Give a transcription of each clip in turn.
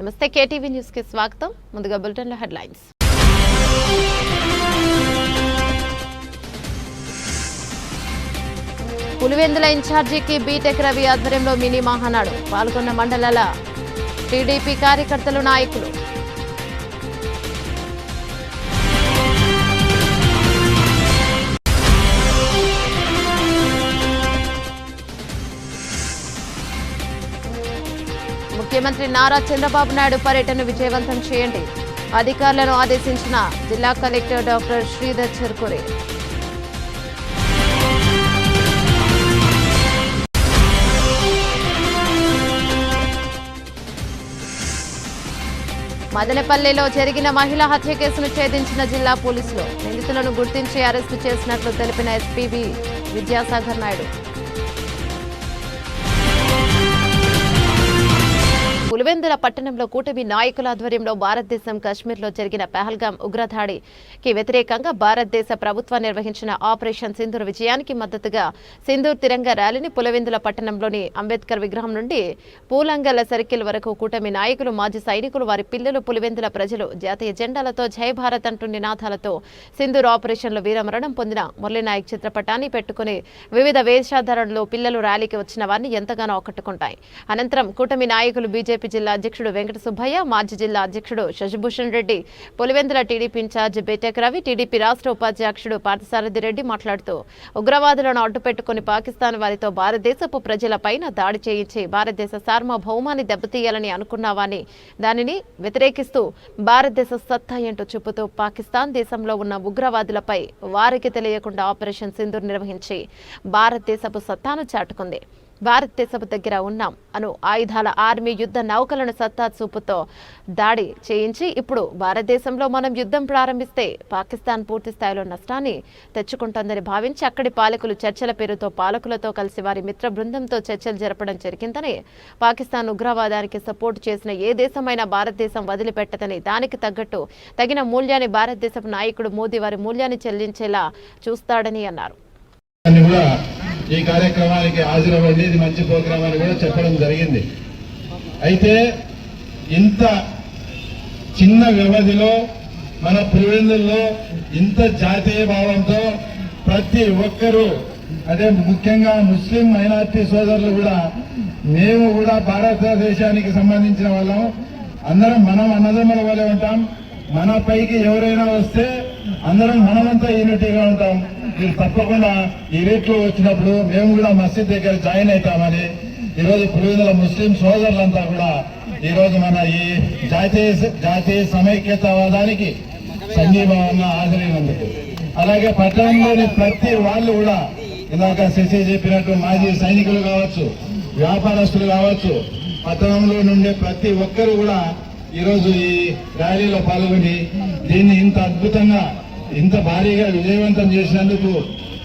నమస్తే కేటీవీ న్యూస్కి స్వాగతం. ముందుగా బులెటిన్లో హెడ్లైన్స్. పులివెందుల ఇన్ఛార్జికి బీటెక్ రవి ఆధ్వర్యంలో మినీ మహానాడు. పాల్గొన్న మండలాల టీడీపీ కార్యకర్తలు నాయకులు. ముఖ్యమంత్రి నారా చంద్రబాబు నాయుడు పర్యటన విజయవంతం చేయండి. అధికారులను ఆదేశించిన జిల్లా కలెక్టర్ డాక్టర్ శ్రీధర్ చెర్కురే. మదనపల్లిలో జరిగిన మహిళా హత్య కేసును ఛేదించిన జిల్లా పోలీసులు నిందితులను గుర్తించి అరెస్టు చేసినట్లు తెలిపిన ఎస్పీబీ విద్యాసాగర్ నాయుడు. పులివెందుల పట్టణంలో కూటమి నాయకుల ఆధ్వర్యంలో భారతదేశం కాశ్మీర్లో జరిగిన పెహల్గాం ఉగ్రదాడికి వ్యతిరేకంగా భారతదేశ ప్రభుత్వం నిర్వహించిన ఆపరేషన్ సింధూర్ విజయానికి మద్దతుగా సింధూర్ తిరంగ ర్యాలీని పులివెందుల పట్టణంలోని అంబేద్కర్ విగ్రహం నుండి పూలంగల సర్కిల్ వరకు కూటమి నాయకులు మాజీ సైనికులు వారి పిల్లలు పులివెందుల ప్రజలు జాతీయ జెండాలతో జై భారత్ అంటూ నినాదాలతో సింధూర్ ఆపరేషన్లో వీరమరణం పొందిన మురళీనాయక్ చిత్రపటాన్ని పెట్టుకుని వివిధ వేషధారణలో పిల్లలు ర్యాలీకి వచ్చిన వారిని ఎంతగానో ఆకట్టుకుంటాయి. అనంతరం కూటమి నాయకులు బీజేపీ జిల్లా అధ్యక్షుడు వెంకట సుబ్బయ్య మాజీ జిల్లా అధ్యక్షుడు Shashibhushan Reddy Pulivendula TDP incharge BTech Ravi TDP రాష్ట్ర ఉపాధ్యక్షుడు పార్థసారథి రెడ్డి మాట్లాడుతూ ఉగ్రవాదులను అడ్డుపెట్టుకుని పాకిస్తాన్ వారితో భారతదేశపు ప్రజలపైన దాడి చేయించి భారతదేశ సార్వభౌమాన్ని దెబ్బతీయాలని అనుకున్నావాని దానిని వ్యతిరేకిస్తూ భారతదేశ సత్తా ఏంటో చెబుతూ పాకిస్తాన్ దేశంలో ఉన్న ఉగ్రవాదులపై వారికి తెలియకుండా ఆపరేషన్ సింధూర్ నిర్వహించి భారతదేశపు సత్తాను చాటుకుంది. భారతదేశపు దగ్గర ఉన్నాం. అను ఆయుధాల ఆర్మీ యుద్ధ నౌకలను సత్తా చూపుతో దాడి చేయించి ఇప్పుడు భారతదేశంలో మనం యుద్ధం ప్రారంభిస్తే పాకిస్తాన్ పూర్తి స్థాయిలో నష్టాన్ని తెచ్చుకుంటుందని భావించి అక్కడి పాలకులు చర్చల పేరుతో పాలకులతో కలిసి వారి మిత్ర బృందంతో చర్చలు జరపడం జరిగిందని పాకిస్తాన్ ఉగ్రవాదానికి సపోర్ట్ చేసిన ఏ దేశమైనా భారతదేశం వదిలిపెట్టదని దానికి తగ్గట్టు తగిన మూల్యాన్ని భారతదేశపు నాయకుడు మోదీ వారి మూల్యాన్ని చెల్లించేలా చూస్తాడని అన్నారు. ఈ కార్యక్రమానికి హాజరవ్వండి. ఇది మంచి ప్రోగ్రామ్ అని కూడా చెప్పడం జరిగింది. అయితే ఇంత చిన్న వ్యవధిలో మన పులివెందుల్లో ఇంత జాతీయ భావంతో ప్రతి ఒక్కరూ అదే ముఖ్యంగా ముస్లిం మైనార్టీ సోదరులు కూడా మేము కూడా భారతదేశానికి సంబంధించిన వాళ్ళం. అందరం మనం అన్నదమ్ముల వలె ఉంటాం. మన పైకి ఎవరైనా వస్తే అందరం మనమంతా యూనిటీగా ఉంటాం మీరు తప్పకుండా ఈ రేట్లో వచ్చినప్పుడు మేము కూడా మసీద్ దగ్గర జాయిన్ అవుతామని ఈరోజు పులివెందుల ముస్లిం సోదరులంతా కూడా ఈ రోజు మన ఈ జాతీయ జాతీయ సమైక్యతవాదానికి సంఘీభావంగా హాజరైనందుకు. అలాగే పట్టణంలోని ప్రతి వాళ్ళు కూడా ఇందాక శశి చెప్పినట్టు మాజీ సైనికులు కావచ్చు వ్యాపారస్తులు కావచ్చు పట్టణంలో నుండే ప్రతి ఒక్కరు కూడా ఈరోజు ఈ ర్యాలీలో పాల్గొని దీన్ని ఇంత అద్భుతంగా ఇంత భారీగా విజయవంతం చేసినందుకు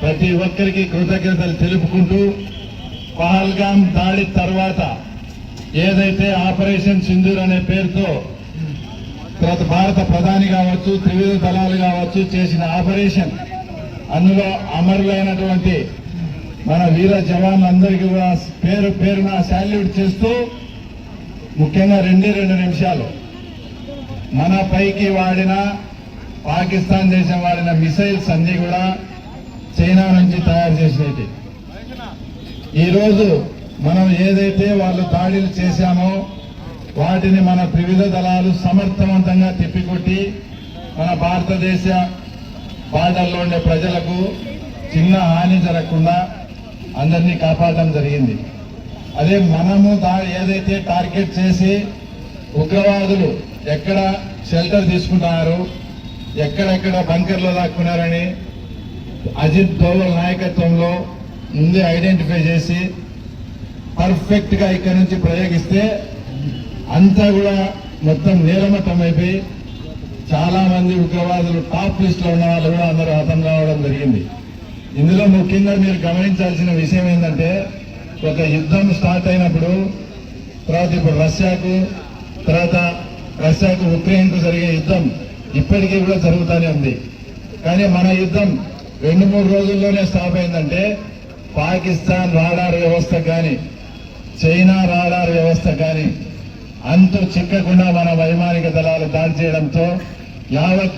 ప్రతి ఒక్కరికి కృతజ్ఞతలు తెలుపుకుంటూ పహల్గాం దాడి తర్వాత ఏదైతే ఆపరేషన్ సింధూర్ అనే పేరుతో తర్వాత భారత ప్రధాని కావచ్చు త్రివిధ దళాలు కావచ్చు చేసిన ఆపరేషన్ అందులో అమరులైనటువంటి మన వీర జవాన్లందరికీ కూడా పేరు పేరున శాల్యూట్ చేస్తూ ముఖ్యంగా రెండే రెండు నిమిషాలు మన పైకి వాడిన పాకిస్తాన్ దేశం వాడిన మిసైల్స్ అన్ని కూడా చైనా నుంచి తయారు చేసినవి ఈరోజు మనం ఏదైతే వాళ్ళు దాడులు చేశామో వాటిని మన త్రివిధ దళాలు సమర్థవంతంగా తిప్పికొట్టి మన భారతదేశ బార్డర్లో ఉండే ప్రజలకు చిన్న హాని జరగకుండా అందరినీ కాపాడడం జరిగింది. అదే మనము దా ఏదైతే టార్గెట్ చేసి ఉగ్రవాదులు ఎక్కడ షెల్టర్ తీసుకుంటున్నారు ఎక్కడెక్కడ బంకర్లో దాక్కున్నారని అజిత్ దోవల్ నాయకత్వంలో ముందే ఐడెంటిఫై చేసి పర్ఫెక్ట్గా ఇక్కడ నుంచి ప్రయోగిస్తే అంతా కూడా మొత్తం నీలమట్టం అయిపోయి ఉగ్రవాదులు టాప్ లిస్ట్లో ఉన్న వాళ్ళు కూడా అందరూ హతం కావడం జరిగింది. ఇందులో ముఖ్యంగా మీరు గమనించాల్సిన విషయం ఏంటంటే ఒక యుద్ధం స్టార్ట్ అయినప్పుడు తర్వాత ఇప్పుడు రష్యాకు తర్వాత రష్యాకు ఉక్రెయిన్కు జరిగే యుద్ధం ఇప్పటికీ కూడా జరుగుతూనే ఉంది. కానీ మన యుద్ధం రెండు మూడు రోజుల్లోనే స్టాప్ అయిందంటే పాకిస్తాన్ రాడార్ వ్యవస్థ కానీ చైనా రాడార్ వ్యవస్థ కానీ అంతు చిక్కకుండా మన వైమానిక దళాలు దాడి చేయడంతో యావత్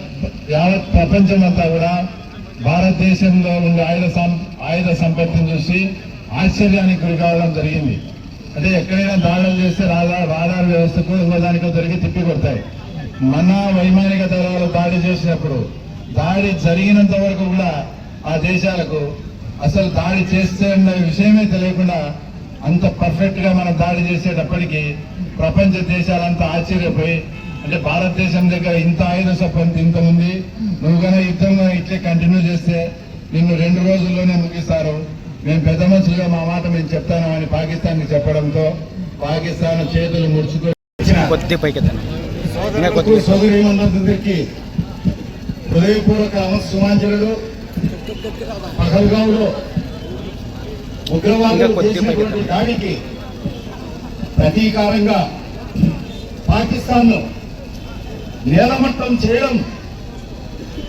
యావత్ ప్రపంచం అంతా కూడా భారతదేశంలో ఉండే ఆయుధ సం- ఆయుధ సంపత్తిని చూసి ఆశ్చర్యానికి గురి కావడం జరిగింది. అంటే ఎక్కడైనా దాడులు చేస్తే రాడార్ రాడార్ వ్యవస్థకు ఇంకో దొరికి తిప్పి కొడతాయి. మన వైమానిక దళాలు దాడి చేసినప్పుడు దాడి జరిగినంత వరకు కూడా ఆ దేశాలకు అసలు దాడి చేస్తే అన్న విషయమే తెలియకుండా అంత పర్ఫెక్ట్గా మనం దాడి చేసేటప్పటికీ ప్రపంచ దేశాలంతా ఆశ్చర్యపోయి అంటే భారతదేశం దగ్గర ఇంత ఆయుధ సంపత్తి ఇంత ఉంది. నువ్వు కనుక యుద్ధం ఇట్లే కంటిన్యూ చేస్తే నిన్ను రెండు రోజుల్లోనే ముగిస్తారు. మేము పెద్ద మనుషులుగా మా మాట మేము చెప్తాను అని పాకిస్తాన్కి చెప్పడంతో పాకిస్తాన్ చేతులు ముడుచుకొని సోదరీమణులందరికీ హృదయపూర్వక సుమాంజలు పహల్గాంలో ఉగ్రవాదులు చేసినటువంటి పైకి దాడికి ప్రతీకారంగా పాకిస్తాన్ను నేలమట్టం చేయడం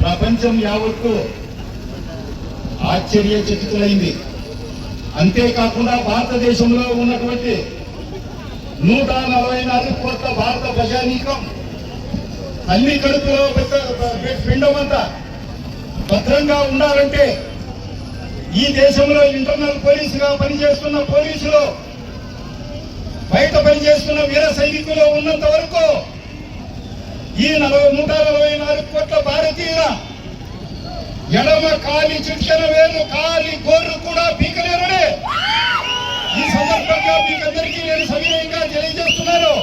ప్రపంచం యావత్తు ఆశ్చర్యచకితులైంది. అంతేకాకుండా భారతదేశంలో ఉన్నటువంటి నూట నలభై నాలుగు కోట్ల భారత ప్రజానీకం అన్ని కడుపులో పెద్ద పిండమంతా భద్రంగా ఉండాలంటే ఈ దేశంలో ఇంటర్నల్ పోలీసుగా పనిచేస్తున్న పోలీసులు బయట పనిచేస్తున్న వీర సైనికులు ఉన్నంత వరకు ఈ నలభై నూట నలభై నాలుగు కోట్ల భారతీయుల ఎడమ కాలి చిట్కెన వేలు కాలి గోర్రు కూడా పీకలేరనే. ఈ సందర్భంగా మీకందరికీ నేను సవినయంగా తెలియజేస్తున్నాను.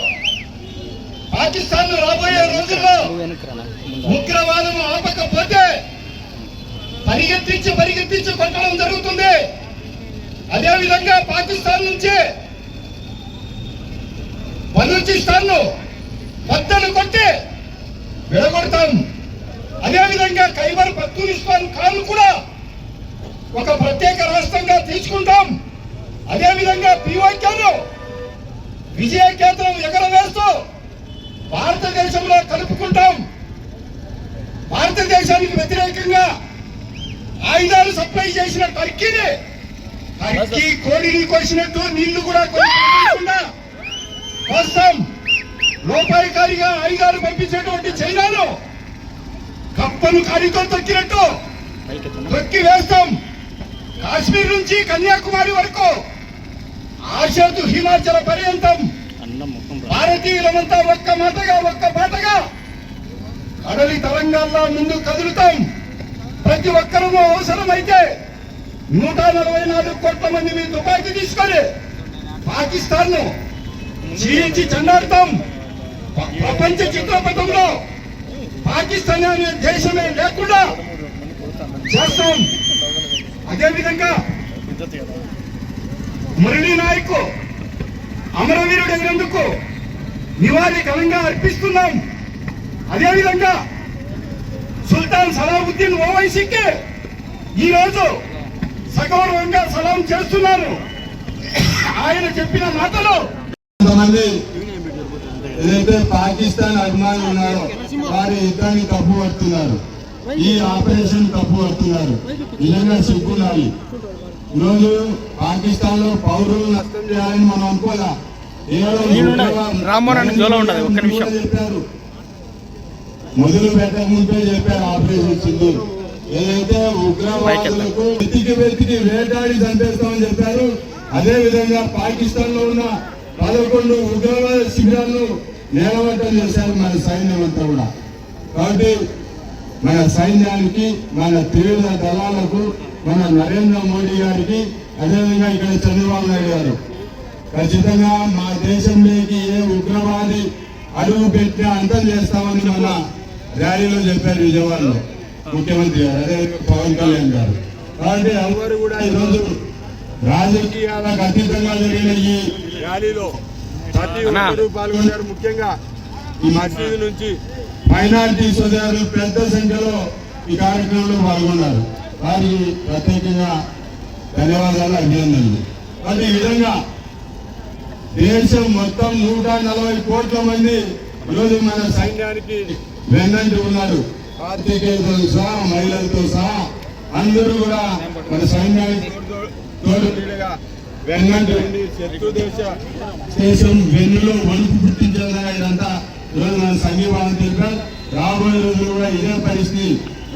పాకిస్తాన్ రాబోయే రోజుల్లో నువ్వు ఉగ్రవాదం ఆపకపోతే పరిగెత్తించి పరిగెత్తించి కొట్టడం జరుగుతుంది. అదేవిధంగా పాకిస్తాన్ నుంచి బలూచిస్తాన్ను కొట్టి విడగొడతాం. అదేవిధంగా ఖైబర్ పఖ్తూనిస్తాన్ ఖాన్ కూడా ఒక ప్రత్యేక రాష్ట్రంగా తీసుకుంటాం. అదేవిధంగా పీఓకేను విజయ కేంద్రం ఎగరవేస్తూ భారతదేశంలో కలుపుకుంటాం. భారతదేశానికి వ్యతిరేకంగా ఆయుధాలు సప్లై చేసిన టర్కీని టర్కీ కోడిని కోసినట్టు నీళ్ళు కూడా కోయకుండా కోస్తాం. లోపాయికారిగా ఆయుధాలు పంపించేటువంటి చైనాను కప్పను కాలితో తొక్కినట్టు తొక్కి వేస్తాం. కాశ్మీర్ నుంచి కన్యాకుమారి వరకు ఆషాదు హిమాచల పర్యంతం భారతీయులమంతా ఒక్క మాటగా ఒక్క పాటగా కడలి తరంగాల్లో ముందు కదులుతాం. ప్రతి ఒక్కరూ అవసరమైతే నూట నలభై నాలుగు కోట్ల మంది మీ తుపాకీ తీసుకొని పాకిస్తాన్ను చీల్చి చెండాడతాం ప్రపంచ చిత్రపటంలో పాకిస్తాన్ అనే దేశమే లేకుండా చేస్తాం. అదేవిధంగా మురళీ నాయక్ అమరవీరుడు అయినందుకు నివాళి ఘనంగా అర్పిస్తున్నాం. అదేవిధంగా సుల్తాన్ సలావుద్దీన్ ఓవైసీకి ఈ రోజు సగౌరవంగా సలాం చేస్తున్నారు. ఆయన చెప్పిన మాటలు ఏదైతే పాకిస్తాన్ అభిమానులు ఉన్నారో వారి యుద్ధాన్ని తప్పు పడుతున్నారు. ఈ ఆపరేషన్ తప్పు పడుతున్నారు. నిజంగా సిగ్గుండాలి. ఈరోజు పాకిస్తాన్లో పౌరులు నష్టం చేయాలని మనం అనుకోలే చెప్పారు మొదలు పెట్టక ముందే చెప్పారు. ఆపరేషన్ సింధు. ఏదైతే ఉగ్రవాదులకు వెతికి వెతికి వేటాడి చంపేస్తామని చెప్పారు అదే విధంగా పాకిస్తాన్లో ఉన్న పదకొండు ఉగ్రవాద శిబిరాలను నేలమట్టం చేశారు మన సైన్యం అంతా కూడా. కాబట్టి మన సైన్యానికి మన త్రివిధ దళాలకు మన నరేంద్ర మోడీ గారికి అదేవిధంగా ఇక్కడ చంద్రబాబు నాయుడు గారు ఖచ్చితంగా మా దేశంలోకి ఏ ఉగ్రవాది అడుగు పెట్టి అంతం చేస్తామని మన ర్యాలీలో చెప్పారు విజయవాడలో ముఖ్యమంత్రి గారు అదే పవన్ కళ్యాణ్ గారు. కాబట్టి ఎవరు కూడా ఈరోజు రాజకీయాలకు అతీతంగా జరిగిన ఈ ర్యాలీలో ప్రతి. ఒక్కరూ పాల్గొన్నారు. ముఖ్యంగా ఈ మసీదు నుంచి మైనార్టీ సోదరులు పెద్ద సంఖ్యలో ఈ కార్యక్రమంలో పాల్గొన్నారు. వారికి ప్రత్యేకంగా ధన్యవాదాలు అభినందనలు. కాబట్టి ఈ విధంగా దేశం మొత్తం నూట నలభై కోట్ల మంది ఈరోజు మన సైన్యానికి వెన్నంటి ఉన్నారు. పాత్రికేయులతో సహా మహిళలతో సహా అందరూ కూడా మన సైన్యానికి తోడుగా వెన్నంటి ఉండి శత్రు దేశ. దేశం వెన్నులో వణుకు పుట్టించే ఇదంతా ఈరోజు మన సంఘీభావం తెలిపారు. రాబోయే రోజులు కూడా ఇదే పరిస్థితి.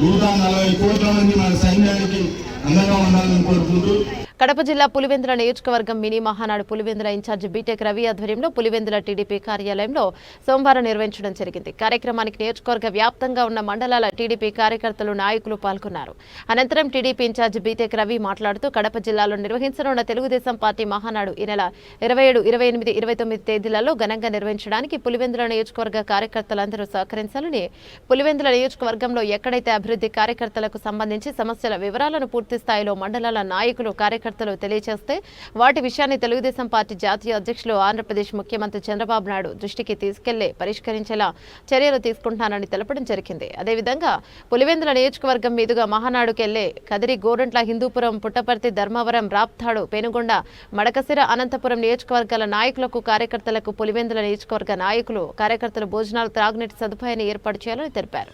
నూట నలభై కోట్ల మంది మన సైన్యానికి అందంగా ఉండాలని కోరుకుంటూ కడప జిల్లా పులివెందుల నియోజకవర్గం mini Mahanadu Pulivendula incharge BTech Ravi ఆధ్వర్యంలో పులివెందుల టీడీపీ కార్యాలయంలో సోమవారం నిర్వహించడం జరిగింది. కార్యక్రమానికి నియోజకవర్గ వ్యాప్తంగా ఉన్న మండలాల టీడీపీ కార్యకర్తలు నాయకులు పాల్గొన్నారు. అనంతరం టీడీపీ ఇన్ఛార్జి బీటెక్ రవి మాట్లాడుతూ కడప జిల్లాలో నిర్వహించనున్న తెలుగుదేశం పార్టీ మహానాడు ఈ నెల ఇరవై ఏడు ఇరవై ఎనిమిది ఇరవై తొమ్మిది తేదీలలో ఘనంగా నిర్వహించడానికి పులివెందుల నియోజకవర్గ కార్యకర్తలందరూ సహకరించాలని పులివెందుల నియోజకవర్గంలో ఎక్కడైతే అభివృద్ధి కార్యకర్తలకు సంబంధించి సమస్యల వివరాలను పూర్తి స్థాయిలో మండలాల నాయకులు కార్యకర్తలు తెలియజేస్తే వాటి విషయాన్ని తెలుగుదేశం పార్టీ జాతీయ అధ్యక్షులు ఆంధ్రప్రదేశ్ ముఖ్యమంత్రి చంద్రబాబు నాయుడు దృష్టికి తీసుకెళ్ళి పరిష్కరించేలా చర్యలు తీసుకుంటానని తెలపడం జరిగింది. అదేవిధంగా పులివెందుల నియోజకవర్గం మీదుగా మహానాడుకెళ్ళే కదిరి గోరంట్ల హిందూపురం పుట్టపర్తి ధర్మవరం రాప్తాడు పెనుగొండ మడకసిర అనంతపురం నియోజకవర్గాల నాయకులకు కార్యకర్తలకు పులివెందుల నియోజకవర్గ నాయకులు కార్యకర్తలు భోజనాలు త్రాగునీటి సదుపాయాన్ని ఏర్పాటు చేయాలని తెలిపారు.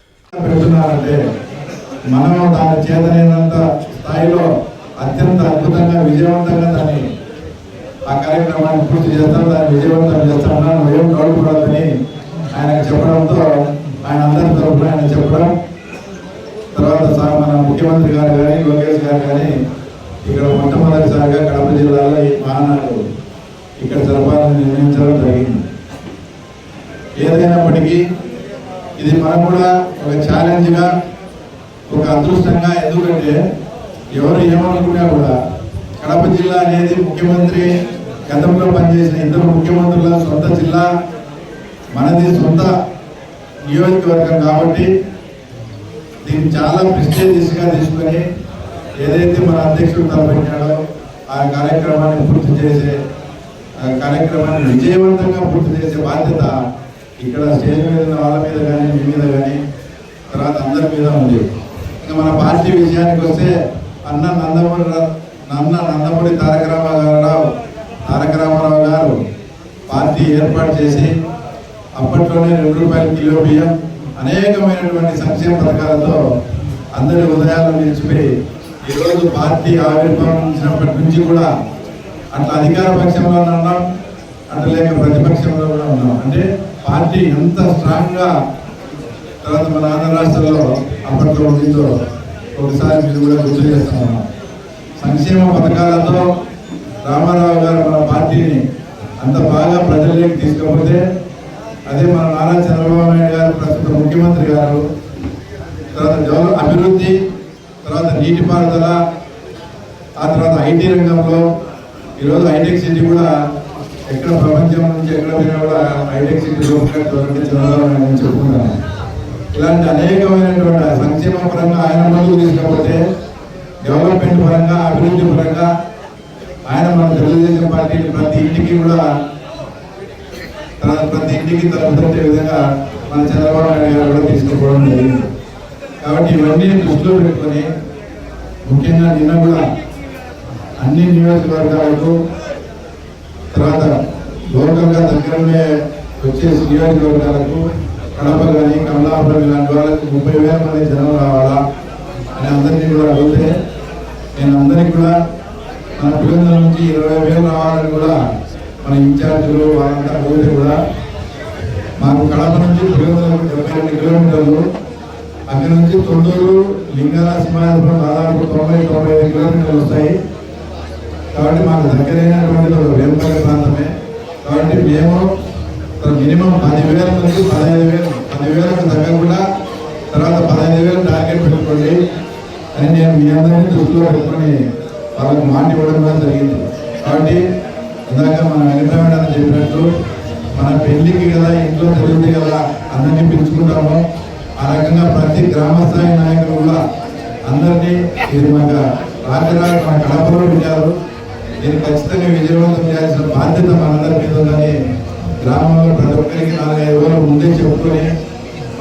మనము దాని చేతనైనంత స్థాయిలో అత్యంత అద్భుతంగా విజయవంతంగా దాన్ని ఆ కార్యక్రమాన్ని పూర్తి చేస్తాం. దాన్ని విజయవంతం చేస్తామన్నా నువ్వేం గౌరవపడదని ఆయనకు చెప్పడంతో ఆయన అందరి తరఫున ఆయన చెప్పడం. తర్వాత సార్ మన ముఖ్యమంత్రి గారు కానీ లోకేష్ గారు కానీ ఇక్కడ మొట్టమొదటిసారిగా కడప జిల్లాలో ఈ మహానాడు ఇక్కడ జరపాలని నిర్ణయించడం జరిగింది. ఏదైనప్పటికీ ఇది మనం కూడా ఒక ఛాలెంజ్గా ఒక అదృష్టంగా ఎందుకంటే ఎవరు ఏమనుకున్నా కూడా కడప జిల్లా అనేది ముఖ్యమంత్రి గతంలో పనిచేసిన ఇద్దరు ముఖ్యమంత్రుల సొంత జిల్లా మనది సొంత నియోజకవర్గం కాబట్టి దీన్ని చాలా ప్రెస్టేజియస్గా తీసుకొని ఏదైతే మన అధ్యక్షుడు తలపెట్టాడో ఆ కార్యక్రమాన్ని పూర్తి చేసే ఆ కార్యక్రమాన్ని విజయవంతంగా పూర్తి చేసే బాధ్యత ఇక్కడ స్టేజ్ మీద ఉన్న వాళ్ళ మీద కానీ మీ మీద కానీ తర్వాత అందరి మీద ఉంది. మన పార్టీ విషయానికి వస్తే అన్న నందమూరి రా- అన్న నందమూరి తారక రామారావు తారక రామారావు గారు పార్టీ ఏర్పాటు చేసి అప్పట్లోనే రెండు రూపాయల కిలో బియ్యం అనేకమైనటువంటి సంక్షేమ పథకాలతో అందరి ఉదయాలు నిలిచిపోయి ఈరోజు పార్టీ ఆవిర్భవించినప్పటి నుంచి కూడా అట్లా అధికార పక్షంలో ఉన్నాం అట్లా లేక ప్రతిపక్షంలో కూడా ఉన్నాం. అంటే పార్టీ ఎంత స్ట్రాంగ్గా తర్వాత మన ఆంధ్ర రాష్ట్రంలో అప్పట్లో ఉండిందో ఒకసారి మీరు కూడా గుర్తు చేస్తా సంక్షేమ పథకాలతో రామారావు గారు మన పార్టీని అంత బాగా ప్రజల్లోకి తీసుకపోతే అదే మన నారా చంద్రబాబు నాయుడు గారు ప్రస్తుత ముఖ్యమంత్రి గారు తర్వాత డెవలప్ అభివృద్ధి తర్వాత నీటిపారుదల ఆ తర్వాత ఐటీ రంగంలో ఈరోజు హైటెక్ సిటీ కూడా ఎక్కడ ప్రపంచం నుంచి ఎక్కడ పోయినా కూడా హైటెక్ సిటీ చంద్రబాబు నాయుడు అని చెప్పుకుంటాను ఇలాంటి అనేకమైనటువంటి సంక్షేమ పరంగా ఆయన ముందుకు తీసుకపోతే డెవలప్మెంట్ పరంగా అభివృద్ధి పరంగా ఆయన మన తెలుగుదేశం పార్టీ ప్రతి ఇంటికి కూడా ప్రతి ఇంటికి తలపెట్టే విధంగా మన చంద్రబాబు నాయుడు గారు కూడా తీసుకుపోవడం జరిగింది. కాబట్టి ఇవన్నీ దృష్టిలో పెట్టుకొని ముఖ్యంగా నిన్న కూడా అన్ని నియోజకవర్గాలకు తర్వాత లోకల్గా దగ్గరనే వచ్చేసి నియోజకవర్గాలకు కడప కానీ కమలాపురం ఇలాంటి వాళ్ళకి ముప్పై వేల మంది జనం రావాలా అని అందరినీ కూడా అడిగితే నేను అందరికీ కూడా మన పిల్లల నుంచి ఇరవై వేలు రావాలని కూడా మన ఇన్ఛార్జీలు వాళ్ళంతా అడిగితే కూడా మాకు కడప నుంచి పిల్లలకు డెబ్బై రెండు కిలోమీటర్లు అక్కడి నుంచి తొండూరు లింగాల సింహాద్రం దాదాపు తొంభై తొంభై ఐదు కిలోమీటర్లు వస్తాయి. కాబట్టి మాకు దగ్గరైనటువంటి ఒక వేరుపల్లి ప్రాంతమే. కాబట్టి మేము మినిమం పదివేల నుంచి పదహైదు వేలు పదివేలకు తగ్గకుండా తర్వాత పదహైదు వేలు టార్గెట్ పెట్టుకోండి. అని నేను మీ అందరినీ దృష్టిలో పెట్టుకొని వాళ్ళకి మాట ఇవ్వడం కూడా జరిగింది. కాబట్టి ఇందాక మన వెంకటరమణ చెప్పినట్టు మన పెళ్ళికి కదా ఇంట్లో జరుగుతుంది కదా అందరినీ పిలుచుకుంటాము. ఆ రకంగా ప్రతి గ్రామ స్థాయి నాయకులు కూడా అందరినీ ఇది మాకు రాజరాజు మన కడపలో పెట్టారు. దీన్ని ఖచ్చితంగా విజయవంతం చేయాల్సిన బాధ్యత మనందరి మీద ఉందని గ్రామంలో ప్రతి ఒక్కరికి నాలుగైదు రోజులు ముందే చెప్పుకొని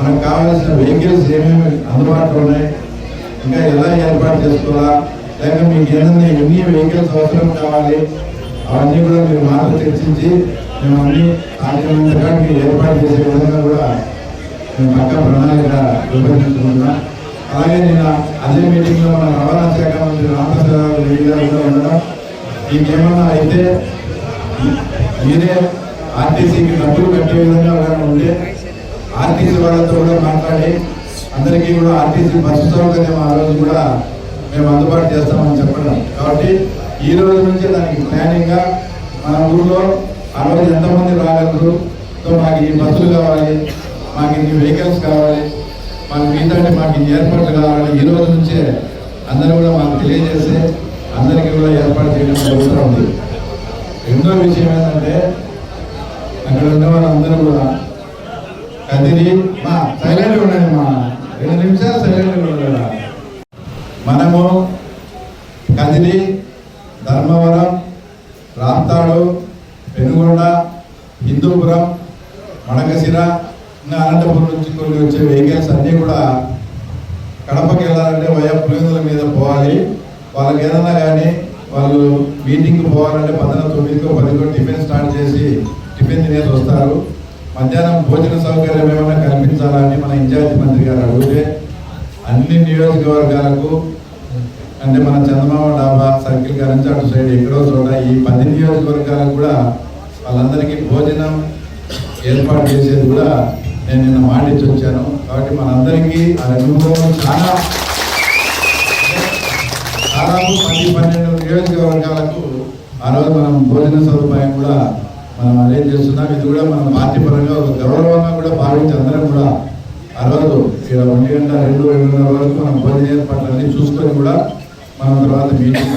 మనకు కావాల్సిన వెహికల్స్ ఏమేమి అందుబాటులో ఉన్నాయి? ఇంకా ఎలా ఏర్పాటు చేసుకోవాలా? లేక మీకు ఏదైనా ఎన్ని వెహికల్స్ అవసరం కావాలి? అవన్నీ కూడా మీరు మాతో చర్చించి మేము అన్ని సాధ్యమైనంతగా మీకు ఏర్పాటు చేసే విధంగా కూడా మేము పక్క ప్రణాళిక రూపొందించుకుంటున్నాం. అలాగే నిన్న అదే మీటింగ్లో మన రవాణా శాఖ మంత్రి రామప్రసాద్ రెడ్డి గారు కూడా ఉండడం ఇంకేమన్నా అయితే మీరే ఆర్టీసీకి డబ్బులు కట్టే విధంగా ఎవరైనా ఉంటే ఆర్టీసీ వాళ్ళతో కూడా మాట్లాడి అందరికీ కూడా ఆర్టీసీ బస్సు సౌకర్యం ఆ రోజు కూడా మేము అందుబాటు చేస్తామని చెప్పడం. కాబట్టి ఈ రోజు నుంచి దానికి ప్లానింగ్గా మన ఊర్లో ఆ రోజు ఎంతమంది రాగలరు? సో మాకు ఈ బస్సులు కావాలి మాకు ఇన్ని వెహికల్స్ కావాలి మాకు ఏంటంటే మాకు ఇన్ని ఏర్పాట్లు కావాలి. ఈ రోజు నుంచే అందరూ కూడా మాకు తెలియజేసి అందరికీ కూడా ఏర్పాటు చేయడం జరుగుతూ ఉంది రెండో విషయం ఏంటంటే అక్కడ ఉన్న వాళ్ళందరూ కూడా కదిరి. మా సైలెంట్ ఉండండి మా. రెండు నిమిషాలు సైలెంట్ ఉండాలి మనము కదిరి ధర్మవరం రాప్తాడు పెనుగొండ హిందూపురం మడకశిర ఇంకా అనంతపురం నుంచి కొన్ని వచ్చే వెహికల్స్ అన్నీ కూడా కడపకి వెళ్ళాలంటే వయా పులివెందుల మీద పోవాలి. వాళ్ళకి ఏదన్నా కానీ వాళ్ళు మీటింగ్కి పోవాలంటే పదన తొమ్మిదికో పదికో టిఫిన్ స్టార్ట్ చేసి టిఫిన్ తినేసి వస్తారు. మధ్యాహ్నం భోజన సౌకర్యం ఏమైనా కల్పించాలని మన ఇన్ఛార్జి మంత్రి గారు అడిగితే అన్ని నియోజకవర్గాలకు అంటే మన చంద్రబాబు డాబా సర్కిల్ గారి నుంచి అటు సైడ్ ఎక్కడో చోట ఈ పది నియోజకవర్గాలకు కూడా వాళ్ళందరికీ భోజనం ఏర్పాటు చేసేది కూడా నేను నిన్న మాటించి వచ్చాను. కాబట్టి మనందరికీ ఆ అనుభవం చాలా దాదాపు పది పన్నెండు నియోజకవర్గాలకు ఆ రోజు మనం భోజన సదుపాయం కూడా మనం అరేంజ్ చేస్తున్నాం ఇది కూడా మనం పార్టీ పరంగా ఒక గౌరవంగా కూడా భావించి అందరం కూడా ఆ రోజు ఇక్కడ ఒంటి గంట రెండు రెండున్నర వరకు మనం భోజన ఏర్పాట్లన్నీ చూసుకొని కూడా మనం తర్వాత మీటింగ్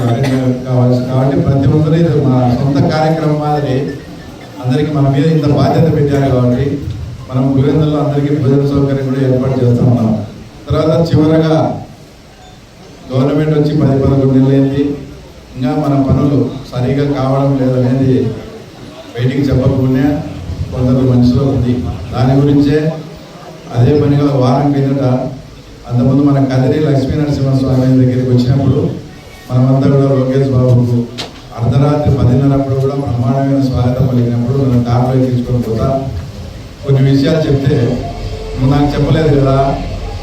కావాల్సి కాబట్టి ప్రతి ఒక్కరు ఇది మన సొంత కార్యక్రమం మాదిరి అందరికీ మన మీద ఇంత బాధ్యత పెట్టారు కాబట్టి మనం పులివెందుల్లో అందరికీ భోజన సౌకర్యం కూడా ఏర్పాటు చేస్తూ ఉన్నాం. తర్వాత చివరగా గవర్నమెంట్ వచ్చి పది పదకొండు నెలలైంది ఇంకా మన పనులు సరిగా కావడం లేదనేది బయటికి చెప్పకుండా కొందరు మనసులో ఉంది. దాని గురించే అదే పనిగా వారం కిందట అంతకుముందు మన కదిరి లక్ష్మీ నరసింహస్వామి దగ్గరికి వచ్చినప్పుడు మనమంతా కూడా లోకేష్ బాబుకు అర్ధరాత్రి పదిన్నరప్పుడు కూడా బ్రహ్మాండమైన స్వాగతం పలికినప్పుడు మనం కార్లో తీసుకొని పోతా. కొన్ని విషయాలు చెప్తే నువ్వు నాకు చెప్పలేదు కదా.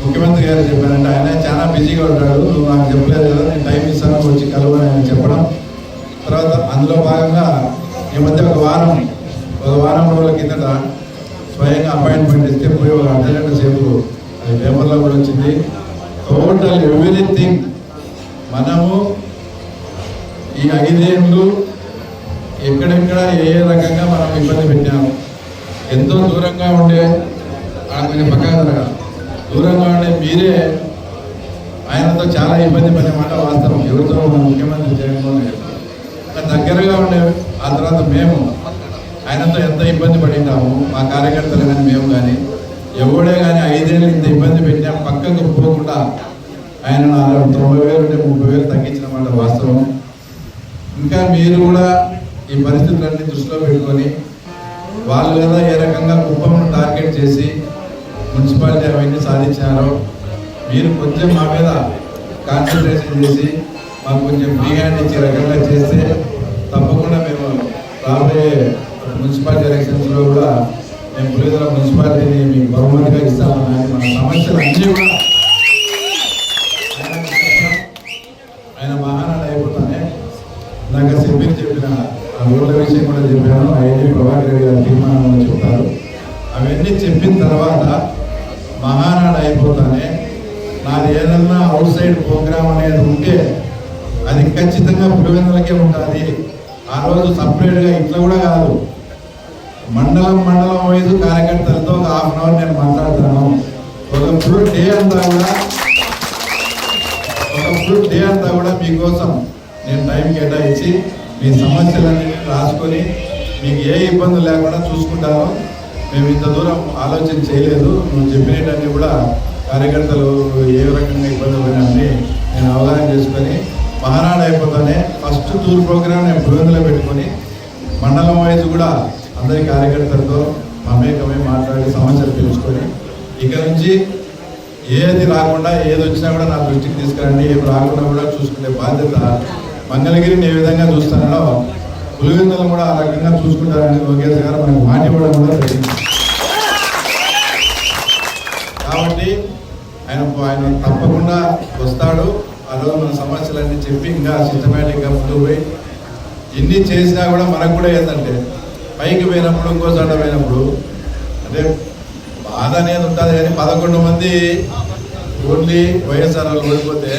ముఖ్యమంత్రి గారు చెప్పానంటే ఆయన చాలా బిజీగా ఉంటాడు. నువ్వు నాకు చెప్పలేదు కదా. నేను టైం ఇస్తాను వచ్చి కలవని ఆయన చెప్పడం. తర్వాత అందులో భాగంగా ఈ మధ్య ఒక వారం ఒక వారం రోజుల కిందట స్వయంగా అపాయింట్మెంట్ ఇస్తే పోయి ఒక అర్ధ గంట సేపు అది పేపర్లో కూడా వచ్చింది. టోటల్ ఎవ్రీథింగ్ మనము ఈ ఐదేళ్ళు ఎక్కడెక్కడ ఏ ఏ రకంగా మనం ఇబ్బంది పెట్టాము. ఎంతో దూరంగా ఉండే ఆయన పక్కన దూరంగా ఉండే మీరే ఆయనతో చాలా ఇబ్బంది పడే మాట వాస్తవం. ఎవరితో మన ముఖ్యమంత్రి జగన్మోహన్ రెడ్డి దగ్గరగా ఉండే ఆ తర్వాత మేము ఆయనతో ఎంత ఇబ్బంది పడినాము మా కార్యకర్తలు కానీ మేము కానీ ఎవడే కానీ ఐదేళ్ళు ఇంత ఇబ్బంది పెట్టినా పక్కకు పోకుండా ఆయన తొంభై వేలు ఉంటే ముప్పై వేలు తగ్గించిన మాట వాస్తవం. ఇంకా మీరు కూడా ఈ పరిస్థితులన్నీ దృష్టిలో పెట్టుకొని వాళ్ళు కదా ఏ రకంగా కుప్పంను టార్గెట్ చేసి మున్సిపాలిటీ అవన్నీ సాధించారో మీరు కొంచెం మా మీద కాన్సన్ట్రేషన్ చేసి మాకు కొంచెం ఫ్రీ హ్యాండ్ ఇచ్చే రకంగా చేస్తే తప్పకుండా రాబోయే మున్సిపాలిటీ ఎలక్షన్స్లో కూడా మేము పులిదల మున్సిపాలిటీని మీకు బహుమతిగా ఇస్తామని మన సమస్యలు అన్నీ కూడా ఇబ్బందులు ఇబ్బంది లేకుండా చూసుకుంటాను మేము ఇంత దూరం ఆలోచన చేయలేదు. నువ్వు చెప్పినవన్నీ కూడా కార్యకర్తలు ఏ రకంగా ఇబ్బంది పడినని నేను అవగాహన చేసుకొని మహానాడు అయిపోతానే ఫస్ట్ టూర్ ప్రోగ్రామ్ నేను పులివెందులో పెట్టుకొని మండలం వైజ్ కూడా అందరి కార్యకర్తలతో మమేకమై మాట్లాడి సమస్యలు తెలుసుకొని ఇక నుంచి ఏది రాకుండా ఏది వచ్చినా కూడా నా దృష్టికి తీసుకురండి. ఏం రాకుండా కూడా చూసుకునే బాధ్యత మంగళగిరిని ఏ విధంగా చూస్తానో పులివెందులను కూడా ఆ రకంగా చూసుకుంటారని లోకేష్ గారు మనకు మాట ఇవ్వడం కూడా జరిగింది. కాబట్టి ఆయన ఆయన తప్పకుండా వస్తాడు. ఆ రోజు మన సమస్యలన్నీ చెప్పి ఇంకా సిస్టమేటిక్గా ముందుకు పోయి ఎన్ని చేసినా కూడా మనకు కూడా ఏంటంటే పైకి పోయినప్పుడు ఇంకోసారి పోయినప్పుడు అంటే బాధ అనేది ఉంటుంది కానీ పదకొండు మంది ఓన్లీ వైఎస్ఆర్ వాళ్ళు ఓడిపోతే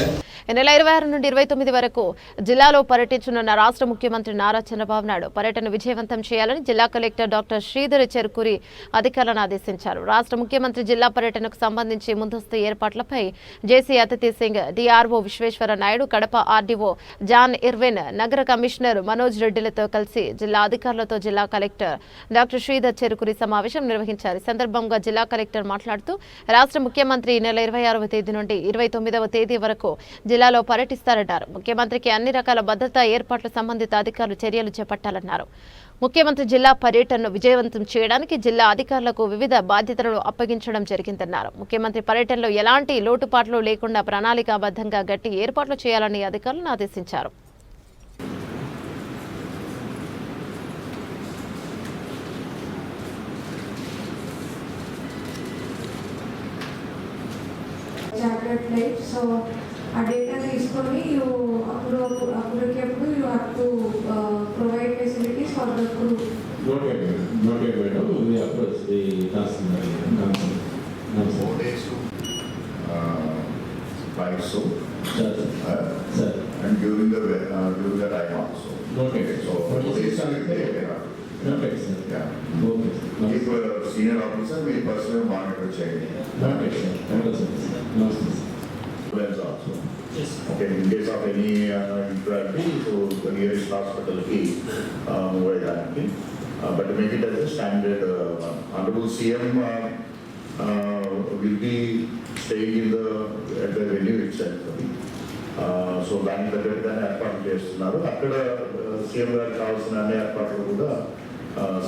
నెల ఇరవై ఆరు నుండి ఇరవై తొమ్మిది వరకు జిల్లాలో పర్యటించనున్న రాష్ట్ర ముఖ్యమంత్రి నారా చంద్రబాబు నాయుడు పర్యటన విజయవంతం చేయాలని జిల్లా కలెక్టర్ డాక్టర్ శ్రీధర్ చెరుకూరి అధికారులను ఆదేశించారు. రాష్ట్ర ముఖ్యమంత్రి జిల్లా పర్యటనకు సంబంధించి ముందస్తు ఏర్పాట్లపై JC Aditi Singh DRO Vishweshwara Naidu Kadapa RDO John Irwin నగర కమిషనర్ మనోజ్ రెడ్డిలతో కలిసి జిల్లా అధికారులతో జిల్లా కలెక్టర్ డాక్టర్ శ్రీధర్ చెరుకురి సమావేశం నిర్వహించారు. ఈ సందర్భంగా జిల్లా కలెక్టర్ మాట్లాడుతూ రాష్ట్ర ముఖ్యమంత్రి ఈ నెల ఇరవై ఆరవ తేదీ నుండి ఇరవై తొమ్మిదవ తేదీ వరకు జిల్లాలో పర్యటిస్తారన్నారు ముఖ్యమంత్రికి అన్ని రకాల భద్రతా ఏర్పాట్లు సంబంధిత అధికారులు చర్యలు చేపట్టాలన్నారు. ముఖ్యమంత్రి జిల్లా పర్యటనను విజయవంతం చేయడానికి జిల్లా అధికారులకు వివిధ బాధ్యతలను అప్పగించడం జరిగిందన్నారు. ముఖ్యమంత్రి పర్యటనలో ఎలాంటి లోటుపాట్లు లేకుండా ప్రణాళికాబద్ధంగా గట్టి ఏర్పాట్లు చేయాలని అధికారులను ఆదేశించారు. చార్టెడ్ ఫ్లైట్ సో ఆ డేటా తీసుకొని యూ అప్పుడు అప్పటికి అప్పుడు you have to provide facilities for the crew Not yet, madam. not yet, madam. We approach the customer, company. No, sir. four days to uh, buy soap Sir, sir. uh, Sir. and during the we- uh, during the time also. Not yet. So four days Sir, will be taken up. Uh, also. Yes. Okay, in case of any uh, infirmity, so the nearest hospital key, uh, move it uh, but make it as a standard, uh, honorable CM, uh, uh, will be staying in the, at the venue itself. Uh, so దానికి తగ్గట్టుగానే ఏర్పాటు చేస్తున్నారు అక్కడ CM గారికి కావాల్సిన అన్ని ఏర్పాట్లు కూడా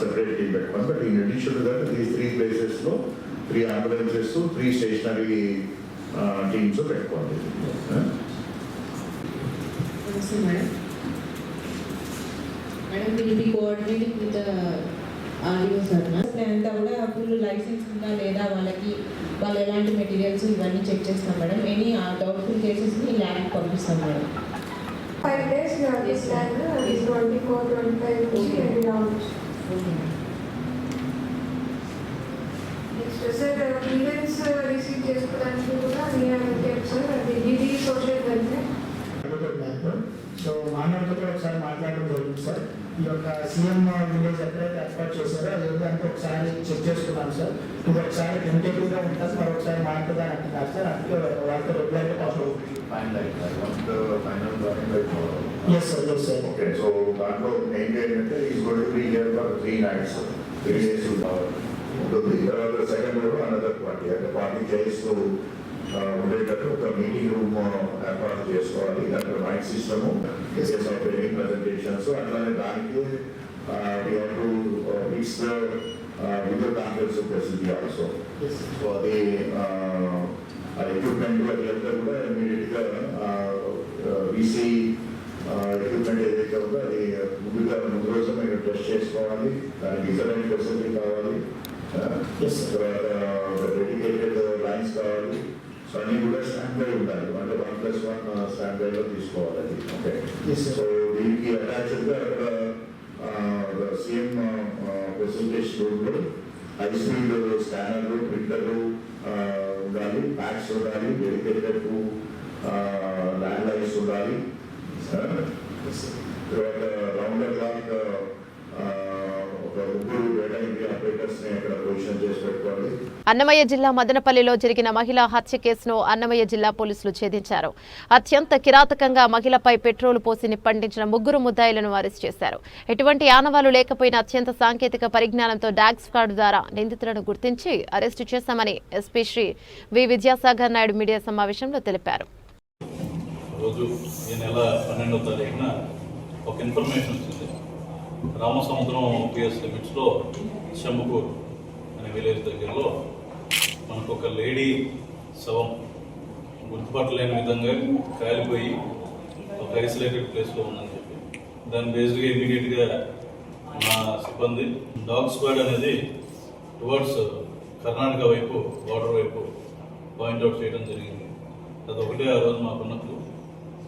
సెపరేట్ టీం పెట్టుకోండి బట్ ఇన్ అడిషన్ దట్ ఈ త్రీ ప్లేసెస్లో three ambulances three stationery teams పెట్టుకోండి Uh, na? అంతా కూడా ఫుల్ లైసెన్స్ ఉందా లేదా వాళ్ళకి వాళ్ళు ఎలాంటి మెటీరియల్స్ ఇవన్నీ చెక్ చేస్తాం మేడం ఎనీ డౌట్ఫుల్ కేసెస్ని ల్యాబ్కి పంపిస్తాం మేడం ఫైవ్ డేస్ ఈ ట్వంటీ ఫోర్ ట్వంటీ ఫైవ్ నుంచి సార్ ఈవెంట్స్ రిసీవ్ చేసుకోవడానికి కూడా నేను చెప్పాను సార్ అది డిడి సోషల్ వెల్ఫేర్ సో మానవులతో ఒకసారి మాట్లాడడం జరిగింది సార్ ఈ యొక్క సీఎం విలేజ్ ఎక్కడైతే ఏర్పాటు చేశారో అది ఏంటంటే ఒకసారి చెక్ చేసుకున్నాం సార్ ఇది ఒకసారి టెంటేటివ్గా ఉంటుంది మరొకసారి మారుతుందని అంటున్నారు సార్ అందుకే వాళ్ళతో రెగ్యులర్గా call Finalize, I want the final drawing by tomorrow. Yes sir yes sir okay so దాంట్లో మెయిన్ ఏంటంటే is got to be here for three nights three days ఉంటుంది. తర్వాత సెకండ్ రోజు అనదర్ పార్టీ అంటే పార్టీ చేస్తూ ఉండేటట్టు ఒక మీటింగ్ రూమ్ ఏర్పాటు చేసుకోవాలి. దాంట్లో మైక్ సిస్టము ఎనీ ప్రజెంటేషన్స్ అట్లానే దానికి we have to reach the video conference facility also so అది ఎక్విప్మెంట్ అది అంతా కూడా ఇమీడియట్గా వీసీ ఎక్విప్మెంట్ ఏదైతే ఉందో అది ముందుగా ముందు రోజు మీరు టెస్ట్ చేసుకోవాలి. దానికి ఇతరైన ఫెసిలిటీ కావాలి. డెడికేటెడ్ లైన్స్ కావాలి సో అన్ని కూడా స్టాండ్ బై ఉండాలి. అంటే వన్ ప్లస్ వన్ స్టాండ్ బైలో తీసుకోవాలి అది. ఓకే. సో దీనికి అటాచ్డ్గా అక్కడ సేమ్ ఫెసిలిటేషన్ రూమ్లో హై స్పీడ్ స్కానర్లు ప్రింటర్లు ఉండాలి. ప్యాక్స్ ఉండాలి. డెడికేటెడ్ ల్యాండ్ లైన్స్ ఉండాలి. తర్వాత రౌండర్ క్లాక్ ఒక ముగ్గురు డేటా ఎంట్రీ ఆపరేటర్స్ని అక్కడ పొజిషన్ చేసి పెట్టుకోవాలి అన్నమయ్య జిల్లా మదనపల్లిలో జరిగిన మహిళా హత్య కేసును అన్నమయ్య జిల్లా పోలీసులు ఛేదించారు. అత్యంత కిరాతకంగా మహిళపై పెట్రోల్ పోసి నిప్పంటించిన ముగ్గురు ముద్దాయిలను అరెస్ట్ చేశారు. ఎటువంటి ఆనవాలు లేకపోయినా అత్యంత సాంకేతిక పరిజ్ఞానంతో డాగ్ స్క్వాడ్ ద్వారా నిందితులను గుర్తించి అరెస్టు చేశామని SP Shri V Vidyasagar Naidu media సమావేశంలో తెలిపారు. రోజు ఈ నెల పన్నెండవ తారీఖున ఒక ఇన్ఫర్మేషన్ వచ్చింది రామసముద్రం పిఎస్ లిమిట్స్లో శంభుకూర్ అనే విలేజ్ దగ్గరలో మనకు ఒక లేడీ శవం గుర్తుపట్టలేని విధంగా కాలిపోయి ఒక ఐసోలేటెడ్ ప్లేస్లో ఉందని చెప్పి. దాని బేస్డ్గా ఇమీడియట్గా మా సిబ్బంది డాగ్ స్క్వాడ్ అనేది టువర్డ్స్ కర్ణాటక వైపు బార్డర్ వైపు పాయింట్అవుట్ చేయడం జరిగింది. అది ఒకటే ఆ రోజు మాకున్నప్పుడు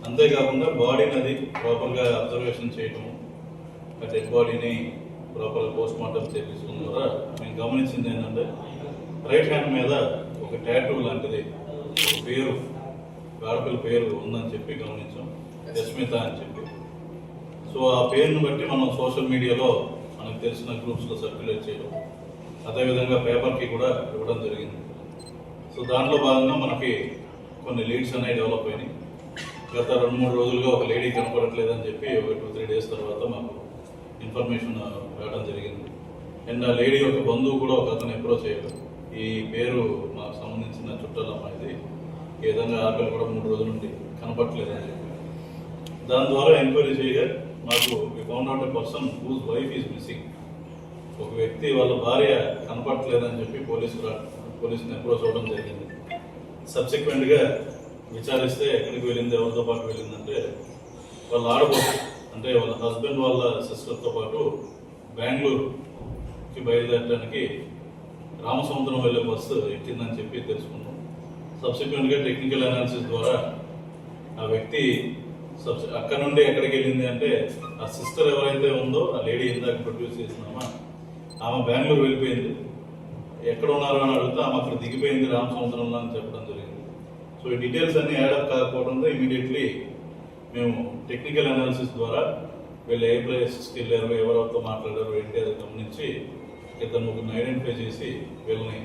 అంతేకాకుండా బాడీని అది ప్రాపర్గా అబ్జర్వేషన్ చేయటము ఆ డెడ్ బాడీని ప్రాపర్గా పోస్ట్ మార్టం చేపించుకున్న ద్వారా మేము గమనించింది ఏంటంటే రైట్ హ్యాండ్ మీద ఒక ట్యాటూ లాంటిది ఒక పేరు ఆడపిల్ల పేరు ఉందని చెప్పి గమనించాం యస్మిత అని చెప్పి. సో ఆ పేరును బట్టి మనం సోషల్ మీడియాలో మనకు తెలిసిన గ్రూప్స్లో సర్క్యులేట్ చేయడం అదేవిధంగా పేపర్కి కూడా ఇవ్వడం జరిగింది. సో దాంట్లో భాగంగా మనకి కొన్ని లీడ్స్ అనేవి డెవలప్ అయినాయి. గత రెండు మూడు రోజులుగా ఒక లేడీ కనపడట్లేదని చెప్పి ఒక టూ త్రీ డేస్ తర్వాత మాకు ఇన్ఫర్మేషన్ రావడం జరిగింది. అండ్ ఆ లేడీ యొక్క బంధువు కూడా ఒక అతను అప్రోచ్ అయ్యాడు. ఈ పేరు మాకు సంబంధించిన చుట్టాల అమ్మాయిది ఈ విధంగా ఆకలి కూడా మూడు రోజుల నుండి కనపట్లేదని చెప్పి దాని ద్వారా ఎంక్వైరీ చేయగా మాకు found out a person whose wife is missing ఒక వ్యక్తి వాళ్ళ భార్య కనపడట్లేదని చెప్పి పోలీసులు పోలీసుని అప్రోచ్ అవ్వడం జరిగింది. సబ్సిక్వెంట్గా విచారిస్తే ఎక్కడికి వెళ్ళింది ఎవరితో పాటు వెళ్ళిందంటే వాళ్ళు ఆడబోతు అంటే వాళ్ళ హస్బెండ్ వాళ్ళ సిస్టర్తో పాటు బెంగళూరుకి బయలుదేరడానికి రామసముద్రం వెళ్ళే బస్సు ఎక్కిందని చెప్పి తెలుసుకున్నాం. సబ్సిక్వెంట్గా టెక్నికల్ అనాలిసిస్ ద్వారా ఆ వ్యక్తి సబ్సి అక్కడ నుండి ఎక్కడికి వెళ్ళింది అంటే ఆ సిస్టర్ ఎవరైతే ఉందో ఆ లేడీ ఇందాక ప్రొడ్యూస్ చేసినామా ఆమె బెంగళూరు వెళ్ళిపోయింది. ఎక్కడ ఉన్నారు అని అడిగితే ఆమె అక్కడ దిగిపోయింది రామసముద్రంలో అని చెప్పడం జరిగింది. సో ఈ డీటెయిల్స్ అన్ని యాడప్ కాకపోవడంతో ఇమీడియట్లీ మేము టెక్నికల్ అనాలిసిస్ ద్వారా వీళ్ళు ఏ ప్లేసెస్కి వెళ్ళారు ఎవరెవరితో మాట్లాడారు ఏంటి అది గమనించి ఇద్దరు ముగ్గురిని ఐడెంటిఫై చేసి వీళ్ళని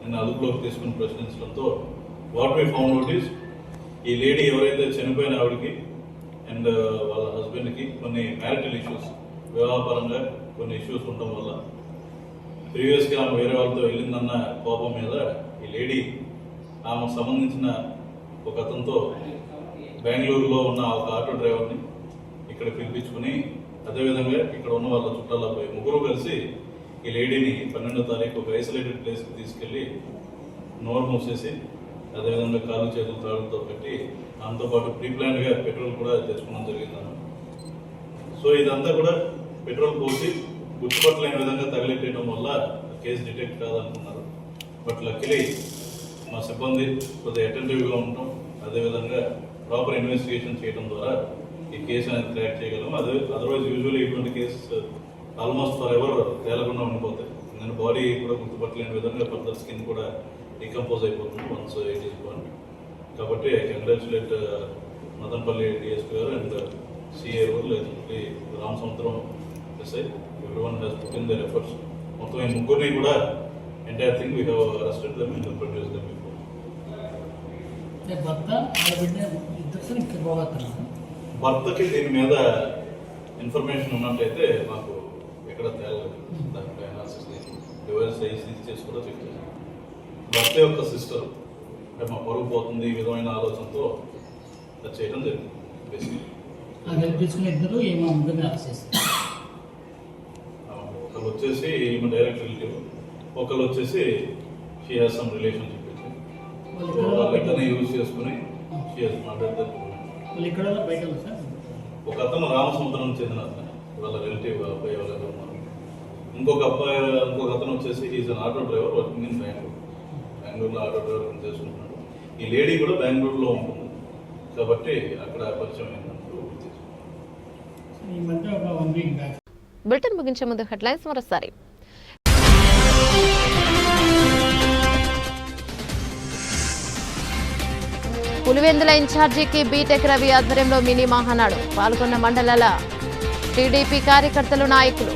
నిన్న అదుపులోకి తీసుకుని ప్రశ్నించడంతో what we found out is ఈ లేడీ ఎవరైతే చనిపోయిన ఆవిడకి అండ్ uh, వాళ్ళ హస్బెండ్కి కొన్ని మ్యారిటల్ ఇష్యూస్ వివాహపరంగా కొన్ని ఇష్యూస్ ఉండడం వల్ల ప్రీవియస్గా ఆమె వేరే వాళ్ళతో వెళ్ళిందన్న కోపం మీద ఈ లేడీ ఆమెకు సంబంధించిన ఒక అతనితో బెంగళూరులో ఉన్న ఒక ఆటో డ్రైవర్ని ఇక్కడ పిలిపించుకుని అదేవిధంగా ఇక్కడ ఉన్న వాళ్ళ చుట్టాల పోయి ముగ్గురు కలిసి ఈ లేడీని పన్నెండో తారీఖు ఒక ఐసోలేటెడ్ ప్లేస్కి తీసుకెళ్ళి నోరు మూసేసి అదేవిధంగా కాలు చేతులు తాడుతో పెట్టి దాంతో పాటు ప్రీ పెట్రోల్ కూడా తెచ్చుకోవడం జరిగింది సో ఇదంతా కూడా పెట్రోల్ పోసి గుర్తుపట్టలేని విధంగా తగిలెట్టడం వల్ల కేసు డిటెక్ట్ కాదనుకున్నారు. బట్ లక్కీలీ మా సిబ్బంది కొద్దిగా అటెంటివ్గా ఉండటం అదేవిధంగా ప్రాపర్ ఇన్వెస్టిగేషన్ చేయడం ద్వారా ఈ కేసు అనేది క్రాక్ చేయగలం అదే అదర్వైజ్ యూజువల్లీ ఇటువంటి కేసు ఆల్మోస్ట్ ఫర్ ఎవర్ తేలకుండా ఉండిపోతాయి. నేను బాడీ కూడా గుర్తుపట్టలేని విధంగా ఫర్దర్ స్కిన్ కూడా డికంపోజ్ అయిపోతుంది వన్స్ ఇట్ ఈస్ బోర్న్ కాబట్టి కంగ్రాచులేట్ uh, మదనపల్లి డిఎస్పీ గారు అండ్ సిఏ uh, లేదంటే Ram Samudram SI everyone has put in their efforts మొత్తం ఈ ముగ్గురిని కూడా entire thing we have arrested them and produce them before భర్త ఆడబిడ్డ భర్తకి దీని మీద ఇన్ఫర్మేషన్ ఉన్నట్లయితే మాకు ఎక్కడ తేలలేదు దానిపై అనాలిసిస్ డివైస్ సీజ్ చేసి కూడా చెక్ చేసాం భర్త యొక్క సిస్టర్ అంటే మా పరుగు పోతుంది ఈ విధమైన ఆలోచనతో చేయడం జరిగింది బేసిక్లీ ఒకళ్ళు వచ్చేసి ఈమె డైరెక్ట్ రిలేటివ్ ఒకళ్ళు వచ్చేసి షీ హాస్ సమ్ రిలేషన్షిప్ వాళ్ళు వాళ్ళిద్దరిని యూజ్ చేసుకుని ఇక్కడ బయట ఒక అతను రామసముద్రం చెందిన అతను వాళ్ళ రిలేటివ్ అబ్బాయి వాళ్ళ ఇంకొక అబ్బాయి ఇంకొక అతను వచ్చేసి is an auto driver working in Bengaluru బెంగళూరులో ఆటో డ్రైవర్ చేసుకుంటున్నాడు ఈ లేడీ కూడా బెంగళూరులో ఉంటుంది. కాబట్టి అక్కడ పరిచయం అయిందంటూ బులెటిన్ ముగించే ముందు హెడ్లైన్స్ మరోసారి. పులివెందుల ఇన్ఛార్జికి బీటెక్ రవి ఆధ్వర్యంలో మినీ మహానాడు. పాల్గొన్న మండలాల టీడీపీ కార్యకర్తలు నాయకులు.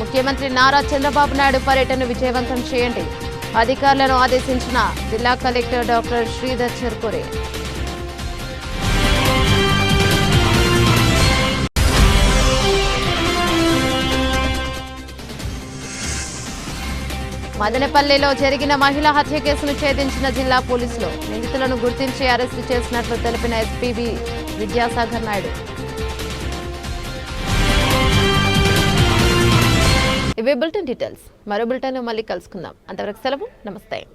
ముఖ్యమంత్రి నారా చంద్రబాబు నాయుడు పర్యటన విజయవంతం చేయండి. అధికారులను ఆదేశించిన జిల్లా కలెక్టర్ డాక్టర్ శ్రీధర్ చెర్కూరే. మదనపల్లిలో జరిగిన మహిళా హత్య కేసును ఛేదించిన జిల్లా పోలీసులు నిందితులను గుర్తించి అరెస్టు చేసినట్లు తెలిపిన ఎస్పీబీ విద్యాసాగర్ నాయుడు. ఇవే బులెటిన్ డీటెయిల్స్. మరో బులెటిన్ మళ్ళీ కలుసుకుందాం. అంతవరకు సెలవు. నమస్తే.